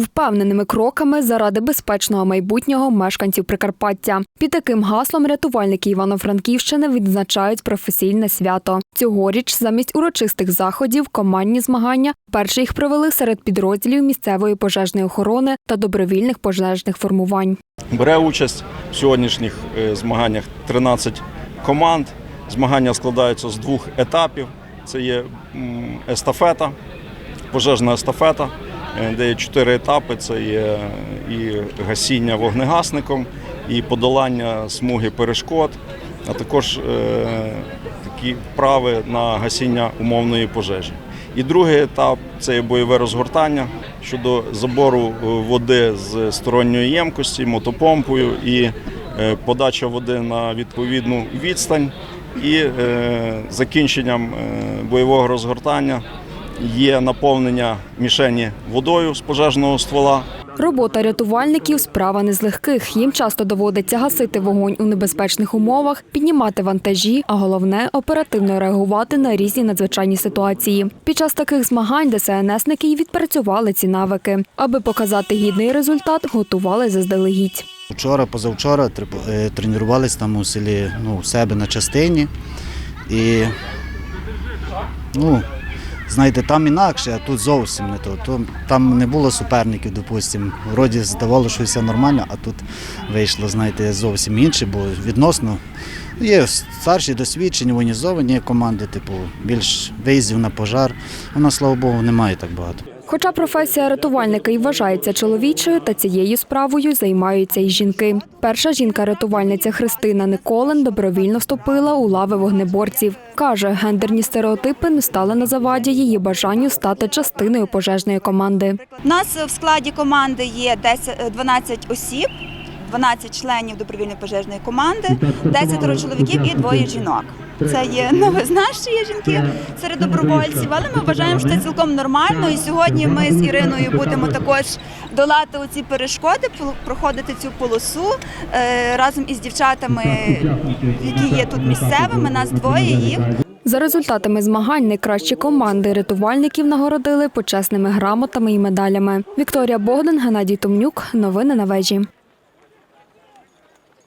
впевненими кроками заради безпечного майбутнього мешканців Прикарпаття. Під таким гаслом рятувальники Івано-Франківщини відзначають професійне свято. Цьогоріч замість урочистих заходів командні змагання перші їх провели серед підрозділів місцевої пожежної охорони та добровільних пожежних формувань. Бере участь в сьогоднішніх е, змаганнях 13 команд. Змагання складаються з двох етапів. Це є естафета, пожежна естафета, де є чотири етапи. Це є і гасіння вогнегасником, і подолання смуги перешкод, а також е, такі вправи на гасіння умовної пожежі. І другий етап це бойове розгортання щодо забору е, води з сторонньої ємкості, мотопомпою і е, подача води на відповідну відстань. І е, закінченням е, бойового розгортання є наповнення мішені водою з пожежного ствола. Робота рятувальників справа не з легких. Їм часто доводиться гасити вогонь у небезпечних умовах, піднімати вантажі, а головне оперативно реагувати на різні надзвичайні ситуації. Під час таких змагань ДСНСники й відпрацювали ці навики. Аби показати гідний результат, готували заздалегідь. Вчора, позавчора е, тренувалися там у селі ну, у себе на частині. І ну, знаєте, там інакше, а тут зовсім не то. то там не було суперників, допустимо. Вроді здавалося, що все нормально, а тут вийшло, знаєте, зовсім інше, бо відносно є старші досвідчені, воєнізовані команди, типу, більш виїздів на пожар. У нас, слава Богу, немає так багато. Хоча професія рятувальника і вважається чоловічою, та цією справою займаються і жінки. Перша жінка-рятувальниця Христина Николин добровільно вступила у лави вогнеборців. Каже, гендерні стереотипи не стали на заваді її бажанню стати частиною пожежної команди. У нас в складі команди є 10, е, 12 осіб, 12 членів добровільної пожежної команди, 10 чоловіків і двоє жінок. Це є новозначні жінки серед добровольців, але ми вважаємо, що це цілком нормально. І сьогодні ми з Іриною будемо також долати оці перешкоди, проходити цю полосу е, разом із дівчатами, які є тут місцевими. Нас двоє їх. За результатами змагань найкращі команди рятувальників нагородили почесними грамотами і медалями. Вікторія Богдан, Геннадій Томнюк. Новини на вежі.